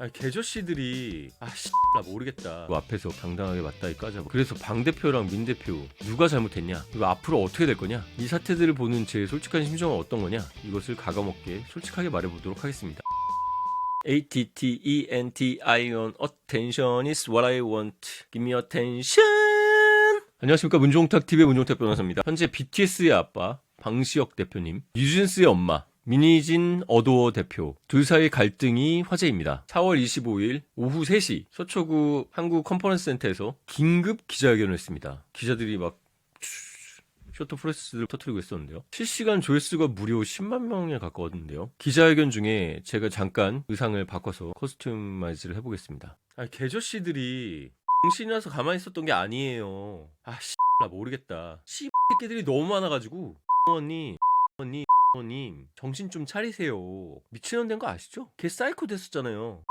아 개저씨들이 아씨 나 모르겠다. 그 앞에서 당당하게 맞다이 까자 그래서 방 대표랑 민 대표 누가 잘못했냐? 이거 앞으로 어떻게 될 거냐? 이 사태들을 보는 제 솔직한 심정은 어떤 거냐? 이것을 가감없게 솔직하게 말해보도록 하겠습니다. A T T E N T I O N Attention is what I want. Give me attention. 안녕하십니까. 문종탁 TV의 문종탁 변호사입니다. 현재 BTS의 아빠 방시혁 대표님, 뉴진스의 엄마 민희진 어도어 대표 둘 사이 갈등이 화제입니다. 4월 25일 오후 3시 서초구 한국 컨퍼런스 센터에서 긴급 기자회견을 했습니다. 기자들이 막 쇼트 프레스를 터트리고 있었는데요. 실시간 조회수가 무려 10만 명에 가까웠는데요. 기자회견 중에 제가 잠깐 의상을 바꿔서 커스튬마이즈를 해보겠습니다. 아, 개저씨들이 정신이라서 가만히 있었던 게 아니에요. 아, 씨, 나 모르겠다. 씨, 새끼들이 너무 많아가지고. 언니, 언니, 언 님, 정신 좀 차리세요. 미친년 된 거 아시죠? 걔 사이코 됐었잖아요.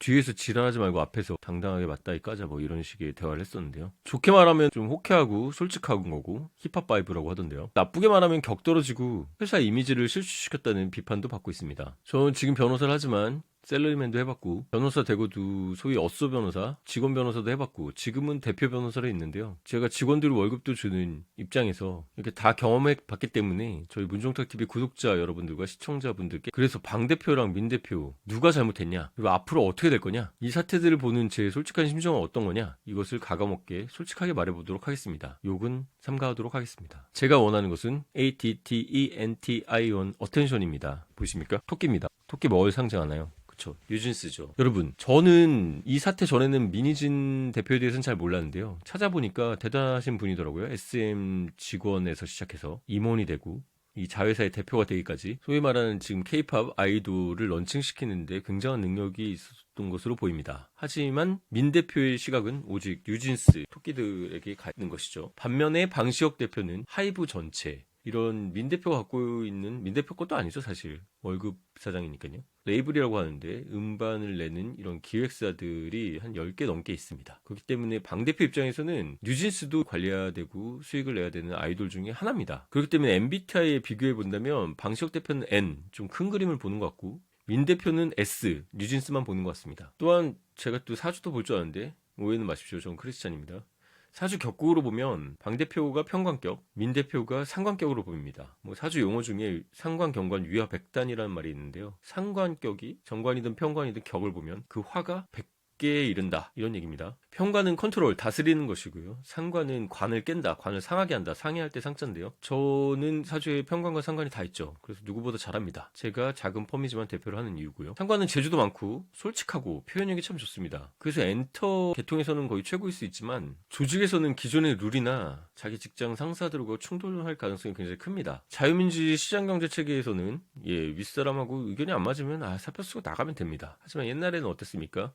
뒤에서 지랄하지 말고 앞에서 당당하게 맞다이 까자 뭐 이런 식의 대화를 했었는데요. 좋게 말하면 좀 호쾌하고 솔직한 거고 힙합 바이브라고 하던데요. 나쁘게 말하면 격떨어지고 회사 이미지를 실추시켰다는 비판도 받고 있습니다. 저는 지금 변호사를 하지만 셀러리맨도 해봤고 변호사 되고도 소위 어쏘 변호사, 직원 변호사도 해봤고 지금은 대표 변호사로 있는데요. 제가 직원들 월급도 주는 입장에서 이렇게 다 경험해 봤기 때문에 저희 문종탁 TV 구독자 여러분들과 시청자분들께 그래서 방 대표랑 민 대표 누가 잘못했냐 그리고 앞으로 어떻게 될 거냐 이 사태들을 보는 제 솔직한 심정은 어떤 거냐 이것을 가감없게 솔직하게 말해보도록 하겠습니다. 욕은 삼가하도록 하겠습니다. 제가 원하는 것은 A T T E N T I O N 어텐션입니다. 보십니까? 토끼입니다. 토끼 뭘 상징하나요? 그쵸. 뉴진스죠. 여러분, 저는 이 사태 전에는 민희진 대표에 대해서는 잘 몰랐는데요. 찾아보니까 대단하신 분이더라고요. SM 직원에서 시작해서 임원이 되고, 이 자회사의 대표가 되기까지 소위 말하는 지금 케이팝 아이돌을 런칭시키는데 굉장한 능력이 있었던 것으로 보입니다. 하지만 민 대표의 시각은 오직 뉴진스 토끼들에게 가 있는 것이죠. 반면에 방시혁 대표는 하이브 전체 이런 민 대표가 갖고 있는 민 대표 것도 아니죠 사실. 월급 사장이니까요. 레이블이라고 하는데 음반을 내는 이런 기획사들이 한 10개 넘게 있습니다. 그렇기 때문에 방 대표 입장에서는 뉴진스도 관리해야 되고 수익을 내야 되는 아이돌 중에 하나입니다. 그렇기 때문에 MBTI에 비교해 본다면 방시혁 대표는 N 좀 큰 그림을 보는 것 같고 민 대표는 S 뉴진스만 보는 것 같습니다. 또한 제가 또 사주도 볼 줄 아는데 오해는 마십시오. 저는 크리스찬입니다 사주 격국으로 보면 방 대표가 평관격, 민 대표가 상관격으로 보입니다. 뭐 사주 용어 중에 상관, 경관, 위화, 백단이라는 말이 있는데요. 상관격이 정관이든 평관이든 격을 보면 그 화가 100 개에 이른다 이런 얘기입니다. 평관은 컨트롤, 다스리는 것이고요. 상관은 관을 깬다, 관을 상하게 한다, 상해할 때 상자인데요. 저는 사주에 평관과 상관이 다 있죠. 그래서 누구보다 잘합니다. 제가 작은 펌이지만 대표를 하는 이유고요. 상관은 재주도 많고 솔직하고 표현력이 참 좋습니다. 그래서 엔터 계통에서는 거의 최고일 수 있지만 조직에서는 기존의 룰이나 자기 직장 상사들과 충돌할 가능성이 굉장히 큽니다. 자유민주주의 시장경제 체계에서는 예 윗사람하고 의견이 안 맞으면 아 사표 쓰고 나가면 됩니다. 하지만 옛날에는 어땠습니까?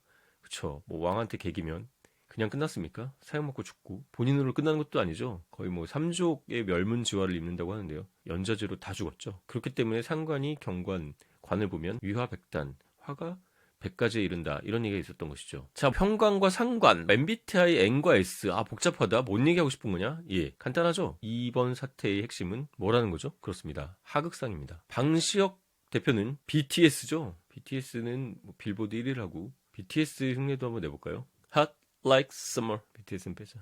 그쵸. 뭐 왕한테 개기면 그냥 끝났습니까? 사형 먹고 죽고 본인으로 끝나는 것도 아니죠. 거의 뭐 삼족의 멸문지화를 입는다고 하는데요. 연좌제로 다 죽었죠. 그렇기 때문에 상관이 경관 관을 보면 위화 백단 화가 100가지에 이른다 이런 얘기가 있었던 것이죠. 자 평관과 상관 MBTI N과 S 아 복잡하다 뭔 얘기하고 싶은 거냐? 예 간단하죠. 이번 사태의 핵심은 뭐라는 거죠? 그렇습니다. 하극상입니다. 방시혁 대표는 BTS죠. BTS는 뭐 빌보드 1위를 하고 BTS 흉내도 한번 내볼까요? Hot like summer. BTS는 빼자.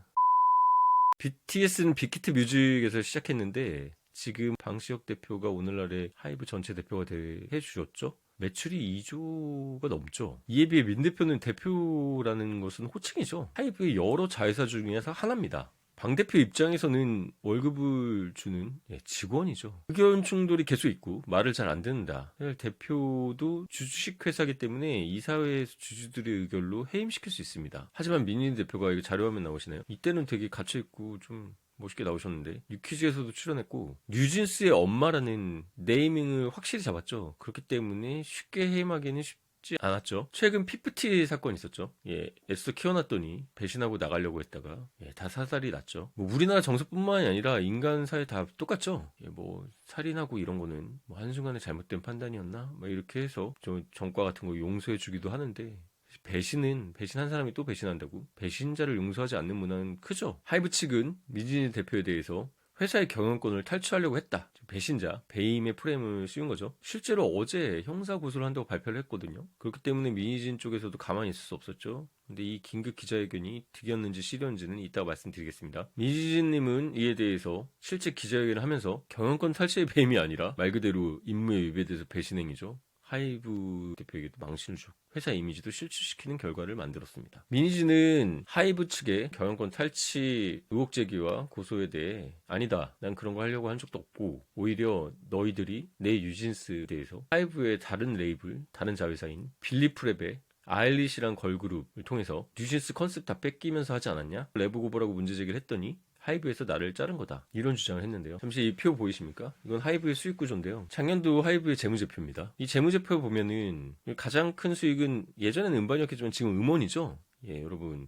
BTS는 빅히트 뮤직에서 시작했는데 지금 방시혁 대표가 오늘날의 하이브 전체 대표가 돼 해주셨죠. 매출이 2조가 넘죠. 이에 비해 민 대표는 대표라는 것은 호칭이죠. 하이브의 여러 자회사 중에서 하나입니다. 방 대표 입장에서는 월급을 주는 예, 직원이죠. 의견 충돌이 계속 있고 말을 잘 안 듣는다. 대표도 주주식 회사기 때문에 이사회에서 주주들의 의견로 해임시킬 수 있습니다. 하지만 민인 대표가 이거 자료화면 나오시나요? 이때는 되게 갇혀 있고 좀 멋있게 나오셨는데 뉴퀴즈에서도 출연했고 뉴진스의 엄마라는 네이밍을 확실히 잡았죠. 그렇기 때문에 쉽게 해임하기는 쉽 지 않았죠. 최근 피프티 사건 있었죠. 예, 애써 키워놨더니 배신하고 나가려고 했다가 예, 다 사살이 났죠. 뭐 우리나라 정서뿐만이 아니라 인간 사회 다 똑같죠. 예, 뭐 살인하고 이런 거는 뭐 한순간에 잘못된 판단이었나? 뭐 이렇게 해서 좀 전과 같은 거 용서해 주기도 하는데 배신은 배신한 사람이 또 배신한다고 배신자를 용서하지 않는 문화는 크죠. 하이브 측은 미진희 대표에 대해서 회사의 경영권을 탈취하려고 했다. 배신자, 배임의 프레임을 씌운 거죠. 실제로 어제 형사 고소를 한다고 발표를 했거든요. 그렇기 때문에 민희진 쪽에서도 가만히 있을 수 없었죠. 근데 이 긴급 기자회견이 득이었는지 실이었는지는 이따가 말씀드리겠습니다. 민희진님은 이에 대해서 실제 기자회견을 하면서 경영권 탈취의 배임이 아니라 말 그대로 임무에 위배돼서 배신행위죠. 하이브 대표에게도 망신을 주고 회사 이미지도 실추시키는 결과를 만들었습니다. 미니지는 하이브 측의 경영권 탈취 의혹 제기와 고소에 대해 아니다. 난 그런 거 하려고 한 적도 없고 오히려 너희들이 내 유진스에 대해서 하이브의 다른 레이블, 다른 자회사인 빌리프랩의 아일리시란 걸그룹을 통해서 뉴진스 컨셉 다 뺏기면서 하지 않았냐? 레브 고버라고 문제 제기를 했더니 하이브에서 나를 자른 거다. 이런 주장을 했는데요. 잠시 이 표 보이십니까? 이건 하이브의 수익 구조인데요. 작년도 하이브의 재무제표입니다. 이 재무제표 보면은 가장 큰 수익은 예전에는 음반이었겠지만 지금 음원이죠. 예, 여러분.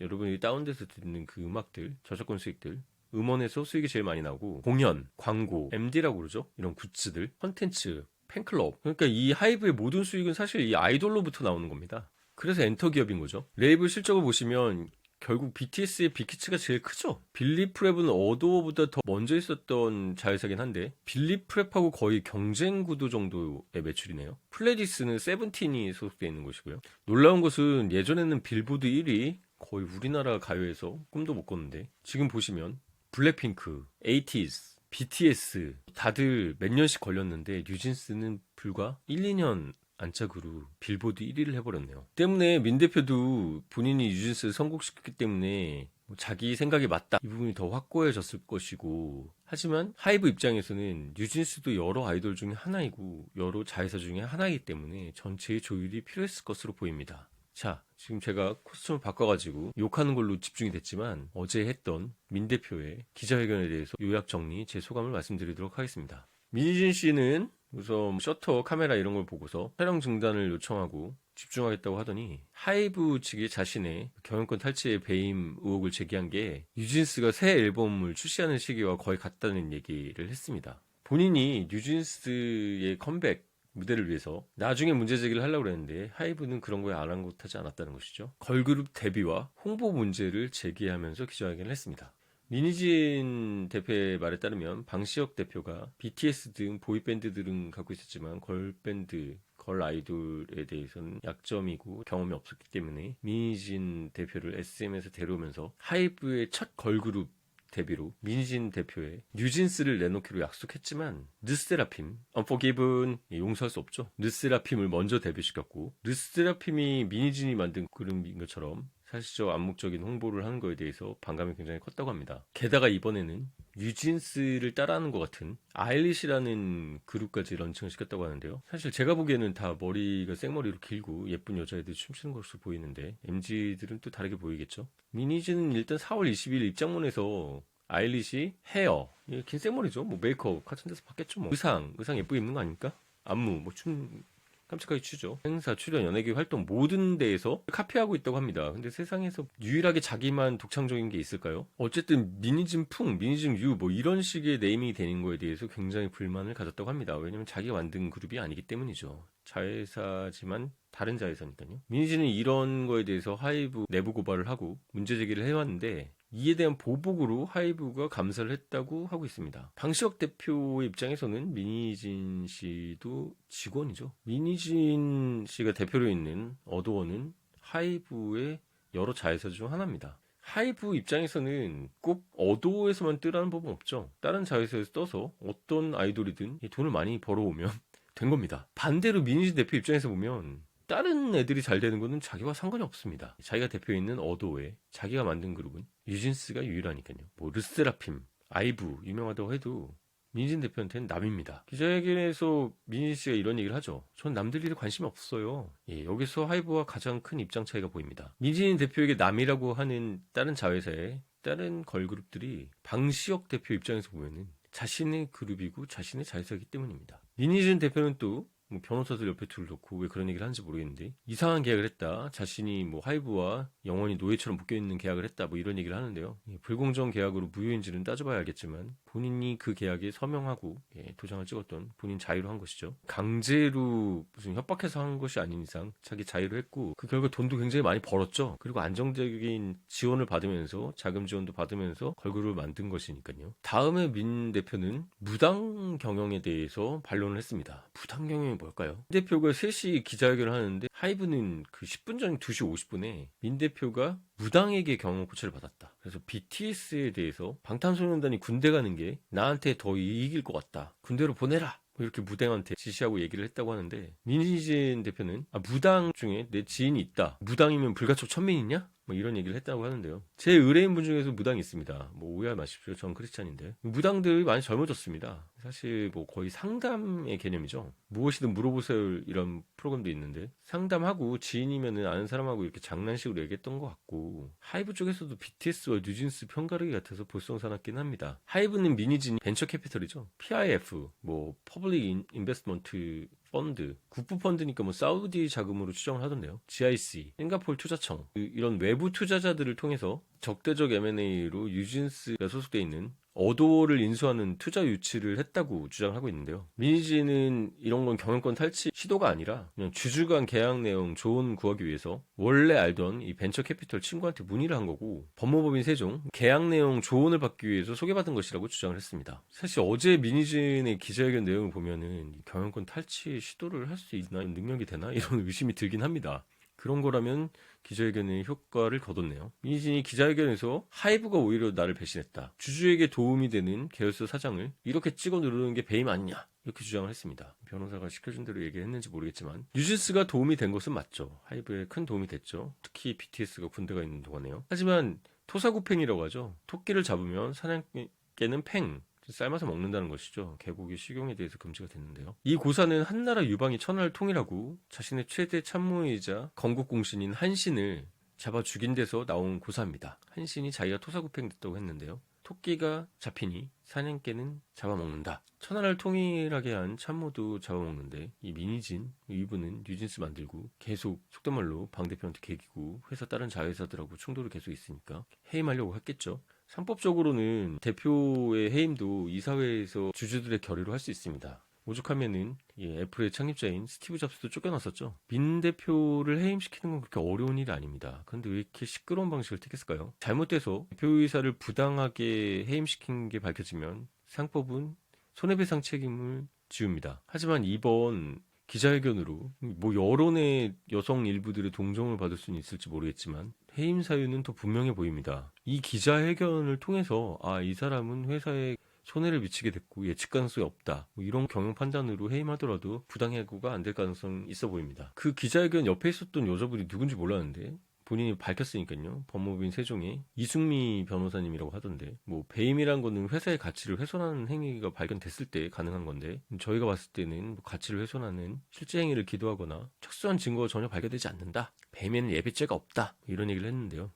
여러분이 다운돼서 듣는 그 음악들, 저작권 수익들, 음원에서 수익이 제일 많이 나고 공연, 광고, MD라고 그러죠. 이런 굿즈들, 컨텐츠, 팬클럽. 그러니까 이 하이브의 모든 수익은 사실 이 아이돌로부터 나오는 겁니다. 그래서 엔터 기업인 거죠. 레이블 실적을 보시면 결국 BTS의 빅히츠가 제일 크죠. 빌리 프랩은 어도어보다 더 먼저 있었던 자회사긴 한데 빌리 프랩하고 거의 경쟁 구도 정도의 매출이네요. 플레디스는 세븐틴이 소속되어 있는 곳이고요. 놀라운 것은 예전에는 빌보드 1위 거의 우리나라 가요에서 꿈도 못 꿨는데 지금 보시면 블랙핑크, 에이티즈, BTS 다들 몇 년씩 걸렸는데 뉴진스는 불과 1, 2년 안짝으로 빌보드 1위를 해버렸네요. 때문에 민 대표도 본인이 유진스를 선곡시켰기 때문에 뭐 자기 생각이 맞다 이 부분이 더 확고해졌을 것이고 하지만 하이브 입장에서는 뉴진스도 여러 아이돌 중에 하나이고 여러 자회사 중에 하나이기 때문에 전체의 조율이 필요했을 것으로 보입니다. 자, 지금 제가 코스튬을 바꿔가지고 욕하는 걸로 집중이 됐지만 어제 했던 민 대표의 기자회견에 대해서 요약 정리 제 소감을 말씀드리도록 하겠습니다. 민희진 씨는 우선 셔터 카메라 이런 걸 보고서 촬영 중단을 요청하고 집중하겠다고 하더니 하이브 측이 자신의 경영권 탈취의 배임 의혹을 제기한 게 뉴진스가 새 앨범을 출시하는 시기와 거의 같다는 얘기를 했습니다. 본인이 뉴진스의 컴백 무대를 위해서 나중에 문제 제기를 하려고 그랬는데 하이브는 그런 거에 아랑곳하지 않았다는 것이죠. 걸그룹 데뷔와 홍보 문제를 제기하면서 기자회견을 했습니다. 민희진 대표의 말에 따르면 방시혁 대표가 BTS 등 보이밴드들은 갖고 있었지만 걸밴드, 걸 아이돌에 대해서는 약점이고 경험이 없었기 때문에 민희진 대표를 SM에서 데려오면서 하이브의 첫 걸그룹 데뷔로 민희진 대표의 뉴진스를 내놓기로 약속했지만 느스테라핌, 언포기븐 용서할 수 없죠. 느스테라핌을 먼저 데뷔시켰고 느스테라핌이 민희진이 만든 그룹인 것처럼 사실적 암묵적인 홍보를 하는 거에 대해서 반감이 굉장히 컸다고 합니다. 게다가 이번에는 뉴진스를 따라하는 것 같은 아일리시라는 그룹까지 런칭을 시켰다고 하는데요. 사실 제가 보기에는 다 머리가 생머리로 길고 예쁜 여자애들이 춤추는 것으로 보이는데 MG들은 또 다르게 보이겠죠. 미니즈는 일단 4월 20일 입장문에서 아일리시 헤어 긴 생머리죠. 뭐 메이크업 같은 데서 봤겠죠. 뭐 의상 의상 예쁘게 입는 거 아닙니까? 안무 뭐 춤 깜찍하게 추죠. 행사, 출연, 연예계 활동 모든 데에서 카피하고 있다고 합니다. 근데 세상에서 유일하게 자기만 독창적인 게 있을까요? 어쨌든 미니즘 풍, 미니즘 유 뭐 이런 식의 네이밍이 되는 거에 대해서 굉장히 불만을 가졌다고 합니다. 왜냐면 자기가 만든 그룹이 아니기 때문이죠. 자회사지만 다른 자회사니까요. 미니지는 이런 거에 대해서 하이브 내부 고발을 하고 문제 제기를 해왔는데 이에 대한 보복으로 하이브가 감사를 했다고 하고 있습니다. 방시혁 대표의 입장에서는 민희진 씨도 직원이죠. 민희진 씨가 대표로 있는 어도어는 하이브의 여러 자회사 중 하나입니다. 하이브 입장에서는 꼭 어도어에서만 뜨라는 법은 없죠. 다른 자회사에서 떠서 어떤 아이돌이든 돈을 많이 벌어오면 된 겁니다. 반대로 민희진 대표 입장에서 보면 다른 애들이 잘 되는 거는 자기와 상관이 없습니다. 자기가 대표에 있는 어도에 자기가 만든 그룹은 유진스가 유일하니까요. 뭐 르세라핌, 아이브 유명하다고 해도 민진 대표한테는 남입니다. 기자회견에서 민진 씨가 이런 얘기를 하죠. 전 남들 일에 관심이 없어요. 예, 여기서 하이브와 가장 큰 입장 차이가 보입니다. 민진 대표에게 남이라고 하는 다른 자회사의 다른 걸그룹들이 방시혁 대표 입장에서 보면은 자신의 그룹이고 자신의 자회사이기 때문입니다. 민희진 대표는 또 뭐 변호사들 옆에 둘 놓고 왜 그런 얘기를 하는지 모르겠는데 이상한 계약을 했다. 자신이 뭐 하이브와 영원히 노예처럼 묶여 있는 계약을 했다 뭐 이런 얘기를 하는데요. 예, 불공정 계약으로 무효인지는 따져봐야 알겠지만 본인이 그 계약에 서명하고 예, 도장을 찍었던 본인 자유로 한 것이죠. 강제로 무슨 협박해서 한 것이 아닌 이상 자기 자유로 했고 그 결과 돈도 굉장히 많이 벌었죠. 그리고 안정적인 지원을 받으면서 자금 지원도 받으면서 걸그룹을 만든 것이니까요. 다음에 민 대표는 무당 경영에 대해서 반론을 했습니다. 무당 경영이 뭘까요? 민 대표가 3시 기자회견을 하는데 하이브는 그 10분 전 2시 50분에 민 대표 가 무당에게 경영 코치를 받았다. 그래서 BTS에 대해서 방탄소년단이 군대 가는 게 나한테 더 이익일 것 같다. 군대로 보내라. 뭐 이렇게 무당한테 지시하고 얘기를 했다고 하는데 민희진 대표는 아, 무당 중에 내 지인이 있다. 무당이면 불가촉 천민이냐? 뭐 이런 얘기를 했다고 하는데요. 제 의뢰인분 중에서 무당이 있습니다. 뭐 오해하지 마십시오. 전 크리스찬인데 무당들이 많이 젊어졌습니다. 사실 뭐 거의 상담의 개념이죠. 무엇이든 물어보세요 이런 프로그램도 있는데 상담하고 지인이면은 아는 사람하고 이렇게 장난식으로 얘기했던 것 같고 하이브 쪽에서도 BTS와 뉴진스 편가르기 같아서 볼썽사납긴 합니다. 하이브는 미니진 벤처 캐피털이죠. PIF 뭐 퍼블릭 인베스트먼트 펀드, 국부 펀드니까 뭐 사우디 자금으로 추정을 하던데요. GIC, 싱가폴 투자청 그 이런 외부 투자자들을 통해서 적대적 M&A로 유진스가 소속돼 있는 어도를 인수하는 투자 유치를 했다고 주장을 하고 있는데요. 미니지는 이런 건 경영권 탈취 시도가 아니라 그냥 주주간 계약 내용 조언 구하기 위해서 원래 알던 이 벤처 캐피털 친구한테 문의를 한 거고 법무법인 세종 계약 내용 조언을 받기 위해서 소개받은 것이라고 주장을 했습니다. 사실 어제 미니진의 기자회견 내용을 보면은 이 경영권 탈취 시도를 할 수 있나 능력이 되나 이런 의심이 들긴 합니다. 그런 거라면 기자회견의 효과를 거뒀네요. 민희진이 기자회견에서 하이브가 오히려 나를 배신했다. 주주에게 도움이 되는 계열사 사장을 이렇게 찍어 누르는 게 배임 아니냐. 이렇게 주장을 했습니다. 변호사가 시켜준 대로 얘기했는지 모르겠지만 뉴진스가 도움이 된 것은 맞죠. 하이브에 큰 도움이 됐죠. 특히 BTS가 군대가 있는 동안에요. 하지만 토사구팽이라고 하죠. 토끼를 잡으면 사냥개는 팽, 삶아서 먹는다는 것이죠. 개고기 식용에 대해서 금지가 됐는데요. 이 고사는 한나라 유방이 천하를 통일하고 자신의 최대 참모이자 건국공신인 한신을 잡아 죽인 데서 나온 고사입니다. 한신이 자기가 토사구팽됐다고 했는데요. 토끼가 잡히니 사냥개는 잡아먹는다. 천하를 통일하게 한 참모도 잡아먹는데 이 미니진 이분은 뉴진스 만들고 계속 속된 말로 방 대표한테 개기고 회사 다른 자회사들하고 충돌이 계속 있으니까 해임하려고 했겠죠. 상법적으로는 대표의 해임도 이사회에서 주주들의 결의로 할 수 있습니다. 오죽하면은 예, 애플의 창립자인 스티브 잡스도 쫓겨났었죠. 민 대표를 해임시키는 건 그렇게 어려운 일이 아닙니다. 그런데 왜 이렇게 시끄러운 방식을 택했을까요? 잘못돼서 대표이사를 부당하게 해임시킨 게 밝혀지면 상법은 손해배상 책임을 지웁니다. 하지만 이번 기자회견으로 뭐 여론의 여성 일부들의 동정을 받을 수는 있을지 모르겠지만 해임 사유는 더 분명해 보입니다. 이 기자회견을 통해서 아 이 사람은 회사에 손해를 미치게 됐고 예측 가능성이 없다. 뭐 이런 경영 판단으로 해임하더라도 부당 해고가 안 될 가능성이 있어 보입니다. 그 기자회견 옆에 있었던 여자분이 누군지 몰랐는데 본인이 밝혔으니까요. 법무부인 세종의 이승미 변호사님이라고 하던데 뭐 배임이란 거는 회사의 가치를 훼손하는 행위가 발견됐을 때 가능한 건데 저희가 봤을 때는 뭐 가치를 훼손하는 실제 행위를 기도하거나 특수한 증거가 전혀 발견되지 않는다. 배임에는 예배죄가 없다. 이런 얘기를 했는데요.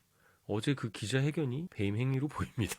어제 그 기자회견이 배임 행위로 보입니다.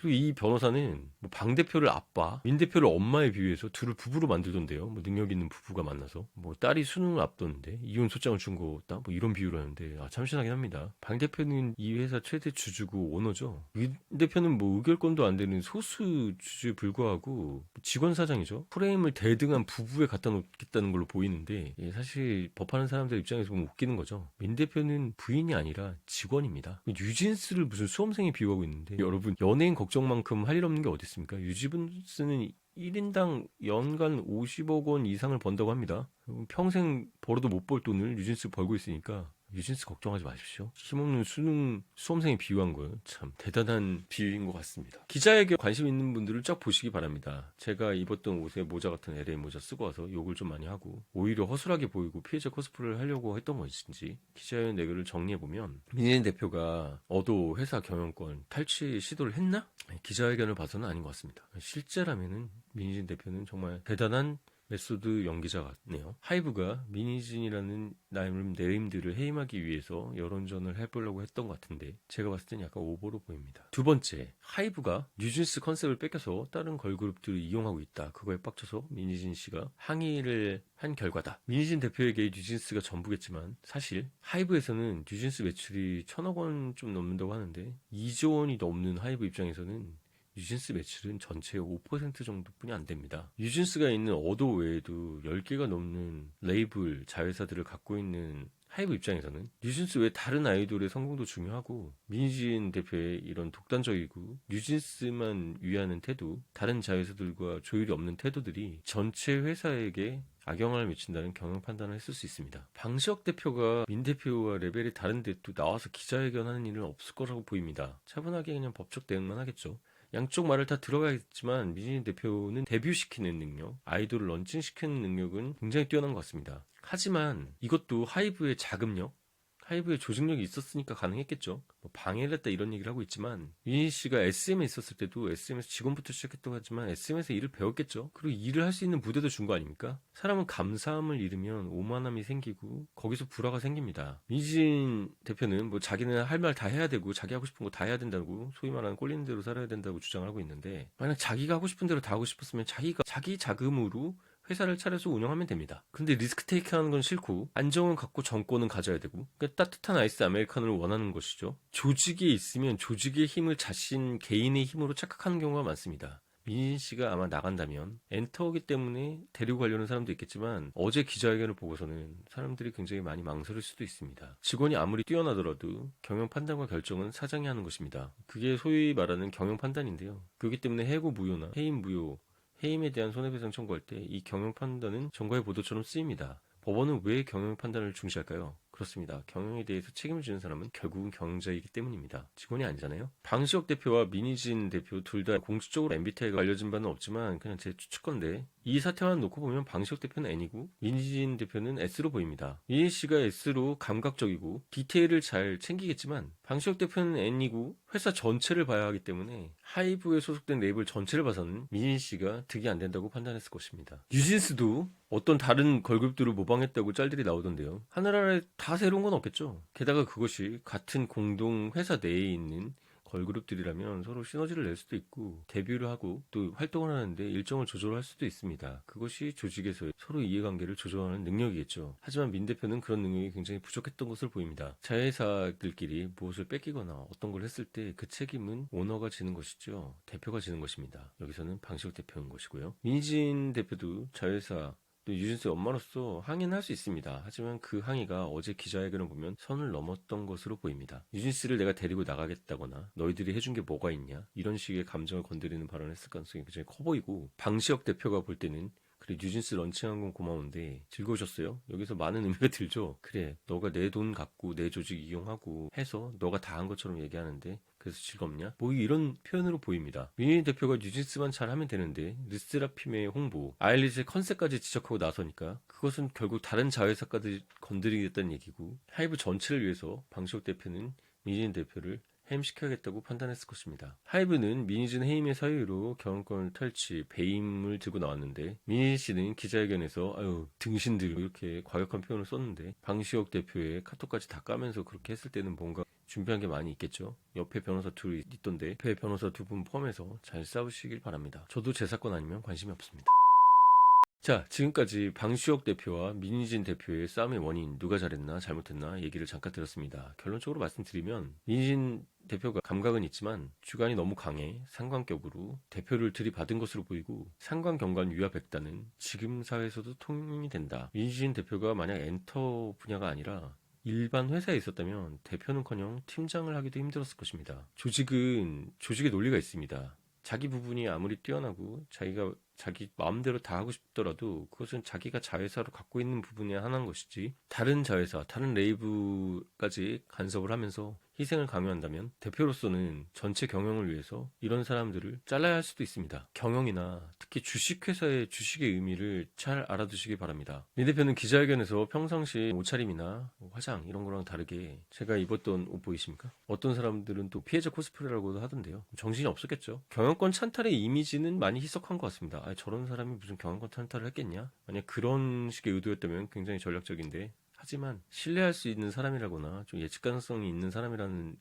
그리고 이 변호사는 뭐 방 대표를 아빠, 민 대표를 엄마에 비유해서 둘을 부부로 만들던데요. 뭐 능력 있는 부부가 만나서 뭐 딸이 수능을 앞뒀는데 이혼 소장을 준 거다. 뭐 이런 비유를 하는데 아 참신하긴 합니다. 방 대표는 이 회사 최대 주주고 오너죠. 민 대표는 뭐 의결권도 안 되는 소수 주주에 불과하고 직원 사장이죠. 프레임을 대등한 부부에 갖다 놓겠다는 걸로 보이는데 예, 사실 법하는 사람들 입장에서 보면 웃기는 거죠. 민 대표는 부인이 아니라 직원입니다. 뉴진스를 무슨 수험생에 비유하고 있는데 여러분 연예인 걱 정만큼 할 일 없는 게 어디 있습니까? 유지분스는 1인당 연간 50억 원 이상을 번다고 합니다. 평생 벌어도 못 벌 돈을 뉴진스 벌고 있으니까 뉴진스 걱정하지 마십시오. 힘없는 수능 수험생에 비유한 거예요. 참 대단한 비유인 것 같습니다. 기자에게 관심 있는 분들을 쫙 보시기 바랍니다. 제가 입었던 옷에 모자 같은 LA 모자 쓰고 와서 욕을 좀 많이 하고 오히려 허술하게 보이고 피해자 코스프레를 하려고 했던 것인지 기자의 내글을 정리해보면 민진 대표가 어도 회사 경영권 탈취 시도를 했나? 기자회견을 봐서는 아닌 것 같습니다. 실제라면은 민진 대표는 정말 대단한 메소드 연기자 같네요. 하이브가 미니진이라는 나름 네임들을 해임하기 위해서 여론전을 해보려고 했던 것 같은데 제가 봤을 땐 약간 오버로 보입니다. 두 번째, 하이브가 뉴진스 컨셉을 뺏겨서 다른 걸그룹들을 이용하고 있다. 그거에 빡쳐서 미니진 씨가 항의를 한 결과다. 미니진 대표에게 뉴진스가 전부겠지만 사실 하이브에서는 뉴진스 매출이 천억 원 좀 넘는다고 하는데 2조 원이 넘는 하이브 입장에서는 뉴진스 매출은 전체의 5% 정도뿐이 안 됩니다. 뉴진스가 있는 어도 외에도 10개가 넘는 레이블, 자회사들을 갖고 있는 하이브 입장에서는 뉴진스 외 다른 아이돌의 성공도 중요하고 민진 대표의 이런 독단적이고 뉴진스만 위하는 태도, 다른 자회사들과 조율이 없는 태도들이 전체 회사에게 악영향을 미친다는 경영 판단을 했을 수 있습니다. 방시혁 대표가 민 대표와 레벨이 다른데 또 나와서 기자회견하는 일은 없을 거라고 보입니다. 차분하게 그냥 법적 대응만 하겠죠. 양쪽 말을 다 들어가야겠지만 미진 대표는 데뷔시키는 능력, 아이돌을 런칭시키는 능력은 굉장히 뛰어난 것 같습니다. 하지만 이것도 하이브의 자금력, 하이브의 조직력이 있었으니까 가능했겠죠. 뭐 방해를 했다 이런 얘기를 하고 있지만 유진 씨가 SM에 있었을 때도 SM에서 직원부터 시작했다고 하지만 SM에서 일을 배웠겠죠. 그리고 일을 할 수 있는 무대도 준 거 아닙니까? 사람은 감사함을 잃으면 오만함이 생기고 거기서 불화가 생깁니다. 민진 대표는 뭐 자기는 할 말 다 해야 되고 자기 하고 싶은 거 다 해야 된다고 소위 말하는 꼴리는 대로 살아야 된다고 주장을 하고 있는데 만약 자기가 하고 싶은 대로 다 하고 싶었으면 자기가 자기 자금으로 회사를 차려서 운영하면 됩니다. 근데 리스크 테이크 하는 건 싫고 안정은 갖고 정권은 가져야 되고 그러니까 따뜻한 아이스 아메리카노를 원하는 것이죠. 조직에 있으면 조직의 힘을 자신 개인의 힘으로 착각하는 경우가 많습니다. 민진 씨가 아마 나간다면 엔터기 때문에 데리고 가려는 사람도 있겠지만 어제 기자회견을 보고서는 사람들이 굉장히 많이 망설일 수도 있습니다. 직원이 아무리 뛰어나더라도 경영 판단과 결정은 사장이 하는 것입니다. 그게 소위 말하는 경영 판단인데요. 그렇기 때문에 해고 무효나 해임 무효 해임에 대한 손해배상 청구할 때 이 경영 판단은 정과의 보도처럼 쓰입니다. 법원은 왜 경영 판단을 중시할까요? 그렇습니다. 경영에 대해서 책임을 지는 사람은 결국은 경영자이기 때문입니다. 직원이 아니잖아요. 방시혁 대표와 민희진 대표 둘 다 공식적으로 MBTI가 알려진 바는 없지만 그냥 제 추측건데 이 사태만 놓고 보면 방시혁 대표는 N이고 민희진 대표는 S로 보입니다. 민희 씨가 S로 감각적이고 디테일을 잘 챙기겠지만 방시혁 대표는 N이고 회사 전체를 봐야 하기 때문에 하이브에 소속된 레이블 전체를 봐서는 민희 씨가 득이 안 된다고 판단했을 것입니다. 유진스도 어떤 다른 걸그룹들을 모방했다고 짤들이 나오던데요. 하늘아래 다 새로운 건 없겠죠. 게다가 그것이 같은 공동 회사 내에 있는 걸그룹들이라면 서로 시너지를 낼 수도 있고 데뷔를 하고 또 활동을 하는데 일정을 조절할 수도 있습니다. 그것이 조직에서 서로 이해관계를 조정하는 능력이겠죠. 하지만 민 대표는 그런 능력이 굉장히 부족했던 것으로 보입니다. 자회사들끼리 무엇을 뺏기거나 어떤 걸 했을 때 그 책임은 오너가 지는 것이죠. 대표가 지는 것입니다. 여기서는 방시혁 대표인 것이고요. 민진 대표도 자회사 또 유진스의 엄마로서 항의는 할 수 있습니다. 하지만 그 항의가 어제 기자회견을 보면 선을 넘었던 것으로 보입니다. 유진스를 내가 데리고 나가겠다거나 너희들이 해준 게 뭐가 있냐 이런 식의 감정을 건드리는 발언을 했을 가능성이 굉장히 커 보이고 방시혁 대표가 볼 때는 그래 뉴진스 런칭한 건 고마운데 즐거우셨어요? 여기서 많은 의미가 들죠. 그래 너가 내 돈 갖고 내 조직 이용하고 해서 너가 다 한 것처럼 얘기하는데 그래서 즐겁냐? 뭐 이런 표현으로 보입니다. 민희 대표가 뉴진스만 잘하면 되는데 르스라핌의 홍보, 아일리즈의 컨셉까지 지적하고 나서니까 그것은 결국 다른 자회사까지 건드리겠다는 얘기고 하이브 전체를 위해서 방시혁 대표는 민희 대표를 해임시켜야겠다고 판단했을 것입니다. 하이브는 미니진 해임의 사유로 경영권을 탈취, 배임을 들고 나왔는데 미니 씨는 기자회견에서 아유 등신들 이렇게 과격한 표현을 썼는데 방시혁 대표의 카톡까지 다 까면서 그렇게 했을 때는 뭔가 준비한 게 많이 있겠죠. 옆에 변호사 둘이 있던데 옆에 변호사 두 분 포함해서 잘 싸우시길 바랍니다. 저도 제 사건 아니면 관심이 없습니다. 자, 지금까지 방시혁 대표와 민희진 대표의 싸움의 원인 누가 잘했나 잘못했나 얘기를 잠깐 들었습니다. 결론적으로 말씀드리면 민희진 대표가 감각은 있지만 주관이 너무 강해 상관격으로 대표를 들이받은 것으로 보이고 상관경관 위화백단은 지금 사회에서도 통용이 된다. 민희진 대표가 만약 엔터 분야가 아니라 일반 회사에 있었다면 대표는커녕 팀장을 하기도 힘들었을 것입니다. 조직은 조직의 논리가 있습니다. 자기 부분이 아무리 뛰어나고 자기가 자기 마음대로 다 하고 싶더라도 그것은 자기가 자회사로 갖고 있는 부분이 하나인 것이지 다른 자회사, 다른 레이브까지 간섭을 하면서 희생을 강요한다면 대표로서는 전체 경영을 위해서 이런 사람들을 잘라야 할 수도 있습니다. 경영이나 특히 주식회사의 주식의 의미를 잘 알아두시기 바랍니다. 민 대표는 기자회견에서 평상시 옷차림이나 화장 이런 거랑 다르게 제가 입었던 옷 보이십니까? 어떤 사람들은 또 피해자 코스프레라고도 하던데요. 정신이 없었겠죠. 경영권 찬탈의 이미지는 많이 희석한 것 같습니다. 아, 저런 사람이 무슨 경영권 찬탈을 했겠냐? 만약 그런 식의 의도였다면 굉장히 전략적인데 하지만 신뢰할 수 있는 사람이라거나 좀 예측 가능성이 있는 사람이라는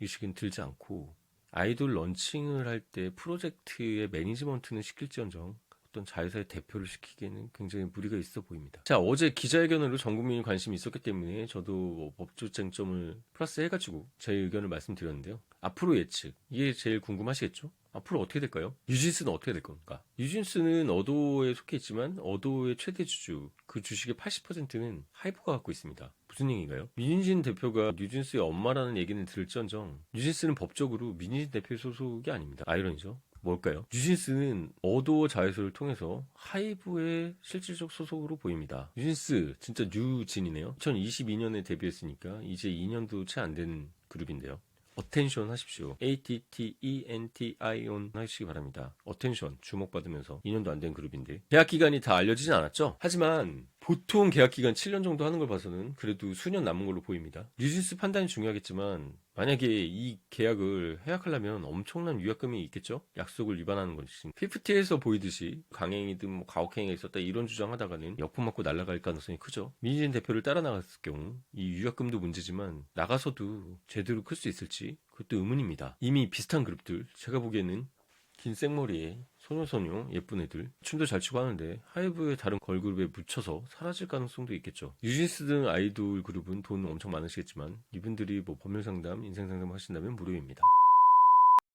의식은 들지 않고 아이돌 런칭을 할 때 프로젝트의 매니지먼트는 시킬지언정 어떤 자회사의 대표를 시키기에는 굉장히 무리가 있어 보입니다. 자, 어제 기자회견으로 전 국민이 관심이 있었기 때문에 저도 뭐 법조 쟁점을 플러스 해가지고 제 의견을 말씀드렸는데요. 앞으로 예측, 이게 제일 궁금하시겠죠? 앞으로 어떻게 될까요? 유진스는 어떻게 될 겁니까? 유진스는 어도에 속해 있지만 어도의 최대 주주, 그 주식의 80%는 하이브가 갖고 있습니다. 무슨 얘기인가요? 민진 대표가 뉴진스의 엄마라는 얘기는 들을지언정 뉴진스는 법적으로 민진 대표 소속이 아닙니다. 아이러니죠. 뭘까요? 뉴진스는 어도어 자회사를 통해서 하이브의 실질적 소속으로 보입니다. 뉴진스 진짜 뉴진이네요. 2022년에 데뷔했으니까 이제 2년도 채 안 된 그룹인데요. 어텐션 하십시오. A-T-T-E-N-T-I-O-N 하시기 바랍니다. 어텐션 주목받으면서 2년도 안 된 그룹인데 계약 기간이 다 알려지진 않았죠. 하지만 보통 계약 기간 7년 정도 하는 걸 봐서는 그래도 수년 남은 걸로 보입니다. 뉴진스 판단이 중요하겠지만 만약에 이 계약을 해약하려면 엄청난 위약금이 있겠죠? 약속을 위반하는 것이. PPT에서 보이듯이 강행이든 뭐 가혹행위가 있었다 이런 주장하다가는 역풍 맞고 날아갈 가능성이 크죠. 민진 대표를 따라 나갔을 경우 이 위약금도 문제지만 나가서도 제대로 클 수 있을지 그것도 의문입니다. 이미 비슷한 그룹들 제가 보기에는 긴 생머리에 소녀소녀 예쁜 애들 춤도 잘 추고 하는데 하이브의 다른 걸그룹에 묻혀서 사라질 가능성도 있겠죠. 유진스 등 아이돌 그룹은 돈 엄청 많으시겠지만 이분들이 뭐 법률 상담, 인생 상담 하신다면 무료입니다.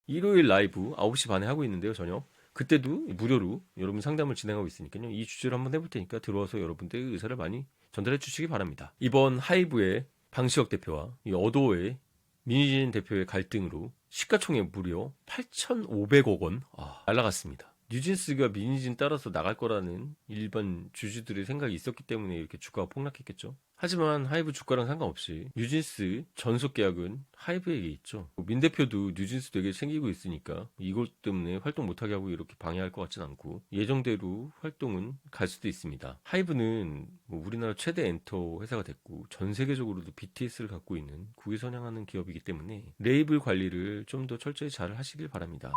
일요일 라이브 9시 반에 하고 있는데요, 저녁. 그때도 무료로 여러분 상담을 진행하고 있으니까요. 이 주제로 한번 해볼 테니까 들어와서 여러분들의 의사를 많이 전달해 주시기 바랍니다. 이번 하이브의 방시혁 대표와 이 어도의 민희진 대표의 갈등으로 시가총액 무려 8,500억 원 아, 날라갔습니다. 뉴진스가 민희진 따라서 나갈 거라는 일반 주주들의 생각이 있었기 때문에 이렇게 주가가 폭락했겠죠. 하지만 하이브 주가랑 상관없이 뉴진스 전속 계약은 하이브에게 있죠. 민 대표도 뉴진스 되게 챙기고 있으니까 이것 때문에 활동 못하게 하고 이렇게 방해할 것 같진 않고 예정대로 활동은 갈 수도 있습니다. 하이브는 뭐 우리나라 최대 엔터 회사가 됐고 전 세계적으로도 BTS를 갖고 있는 국위 선양하는 기업이기 때문에 레이블 관리를 좀 더 철저히 잘 하시길 바랍니다.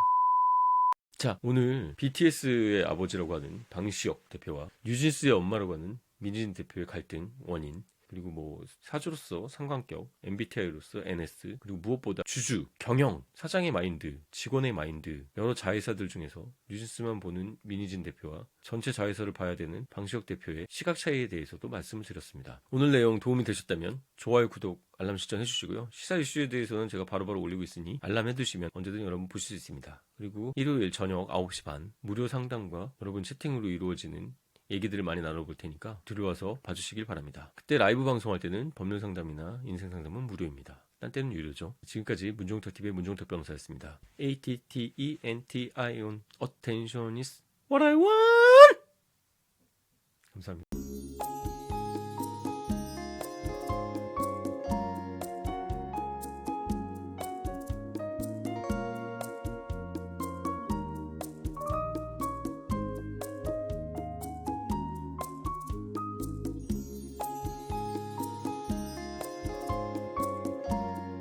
자, 오늘 BTS의 아버지라고 하는 방시혁 대표와 뉴진스의 엄마라고 하는 민진 대표의 갈등 원인 그리고 뭐 사주로서 상관격, MBTI로서 NS, 그리고 무엇보다 주주, 경영, 사장의 마인드, 직원의 마인드, 여러 자회사들 중에서 뉴진스만 보는 민희진 대표와 전체 자회사를 봐야 되는 방시혁 대표의 시각 차이에 대해서도 말씀을 드렸습니다. 오늘 내용 도움이 되셨다면 좋아요, 구독, 알람 설정 해 주시고요. 시사 이슈에 대해서는 제가 바로바로 올리고 있으니 알람 해두시면 언제든 여러분 보실 수 있습니다. 그리고 일요일 저녁 9시 반 무료 상담과 여러분 채팅으로 이루어지는 얘기들을 많이 나눠볼 테니까 들어와서 봐주시길 바랍니다. 그때 라이브 방송할 때는 법률 상담이나 인생 상담은 무료입니다. 딴 때는 유료죠. 지금까지 문종탁 TV의 문종탁 변호사였습니다. A T T E N T I O N Attention is what I want. 감사합니다.